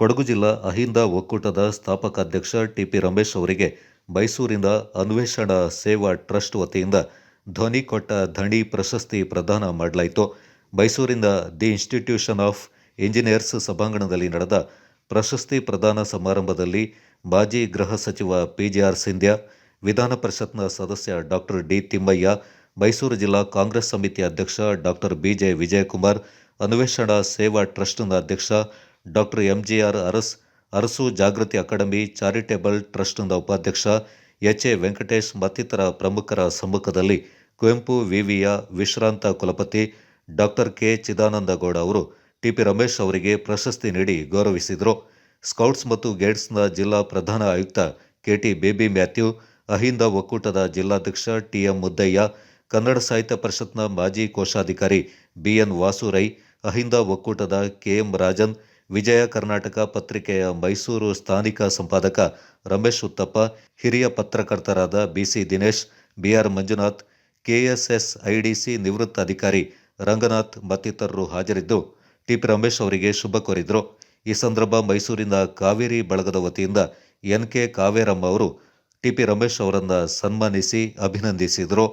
ಕೊಡಗು ಜಿಲ್ಲಾ ಅಹಿಂದ ಒಕ್ಕೂಟದ ಸ್ಥಾಪಕ ಅಧ್ಯಕ್ಷ ಟಿಪಿ ರಮೇಶ್ ಅವರಿಗೆ ಮೈಸೂರಿನ ಅನ್ವೇಷಣಾ ಸೇವಾ ಟ್ರಸ್ಟ್ ವತಿಯಿಂದ ಧ್ವನಿ ಕೊಟ್ಟ ಧಣಿ ಪ್ರಶಸ್ತಿ ಪ್ರದಾನ ಮಾಡಲಾಯಿತು. ಮೈಸೂರಿನ ದಿ ಇನ್ಸ್ಟಿಟ್ಯೂಷನ್ ಆಫ್ ಇಂಜಿನಿಯರ್ಸ್ ಸಭಾಂಗಣದಲ್ಲಿ ನಡೆದ ಪ್ರಶಸ್ತಿ ಪ್ರದಾನ ಸಮಾರಂಭದಲ್ಲಿ ಮಾಜಿ ಗೃಹ ಸಚಿವ ಆರ್ ಸಿಂಧ್ಯಾ, ವಿಧಾನ ಪರಿಷತ್ನ ಸದಸ್ಯ ಡಾಕ್ಟರ್ ಡಿ ತಿಮ್ಮಯ್ಯ, ಮೈಸೂರು ಜಿಲ್ಲಾ ಕಾಂಗ್ರೆಸ್ ಸಮಿತಿ ಅಧ್ಯಕ್ಷ ಡಾಕ್ಟರ್ ಬಿಜೆ ವಿಜಯಕುಮಾರ್, ಅನ್ವೇಷಣಾ ಸೇವಾ ಟ್ರಸ್ಟ್ನ ಅಧ್ಯಕ್ಷ doctor M G R Aras, Arasu Jagruthi academy charitable ಟ್ರಸ್ಟ್ನ ಉಪಾಧ್ಯಕ್ಷ ಎಚ್ ಎ ವೆಂಕಟೇಶ್ ಮತ್ತಿತರ ಪ್ರಮುಖರ ಸಮ್ಮುಖದಲ್ಲಿ ಕುವೆಂಪು ವಿವಿಯ ವಿಶ್ರಾಂತ ಕುಲಪತಿ ಡಾಕ್ಟರ್ ಕೆ ಚಿದಾನಂದಗೌಡ ಅವರು ಟಿಪಿ ರಮೇಶ್ ಅವರಿಗೆ ಪ್ರಶಸ್ತಿ ನೀಡಿ ಗೌರವಿಸಿದರು. ಸ್ಕೌಟ್ಸ್ ಮತ್ತು ಗೈಡ್ಸ್ನ ಜಿಲ್ಲಾ ಪ್ರಧಾನ ಆಯುಕ್ತ ಕೆಟಿ ಬೇಬಿ ಮ್ಯಾಥ್ಯೂ, ಅಹಿಂದ ಒಕ್ಕೂಟದ ಜಿಲ್ಲಾಧ್ಯಕ್ಷ ಟಿಎಂ ಮುದ್ದಯ್ಯ, ಕನ್ನಡ ಸಾಹಿತ್ಯ ಪರಿಷತ್ನ ಮಾಜಿ ಕೋಶಾಧಿಕಾರಿ ಬಿಎನ್ ವಾಸುರೈ, ಅಹಿಂದ ಒಕ್ಕೂಟದ ಕೆಎಂ ರಾಜನ್ ವಿಜಯ ಕರ್ನಾಟಕ ಪತ್ರಿಕೆಯ ಮೈಸೂರು ಸ್ಥಾನಿಕ ಸಂಪಾದಕ ರಮೇಶ್ ಉತ್ತಪ್ಪ, ಹಿರಿಯ ಪತ್ರಕರ್ತರಾದ B C Dinesh, B R Manjunath K S S I D C ನಿವೃತ್ತ ಅಧಿಕಾರಿ ರಂಗನಾಥ್ ಮತ್ತಿತರರು ಹಾಜರಿದ್ದು, ಟಿಪಿ ರಮೇಶ್ ಅವರಿಗೆ ಶುಭ ಕೋರಿದರು. ಈ ಸಂದರ್ಭ ಮೈಸೂರಿನ ಕಾವೇರಿ ಬಳಗದ ವತಿಯಿಂದ ಎನ್ ಕೆ ಕಾವೇರಮ್ಮ ಅವರು ಟಿಪಿ ರಮೇಶ್ ಅವರನ್ನು ಸನ್ಮಾನಿಸಿ ಅಭಿನಂದಿಸಿದರು.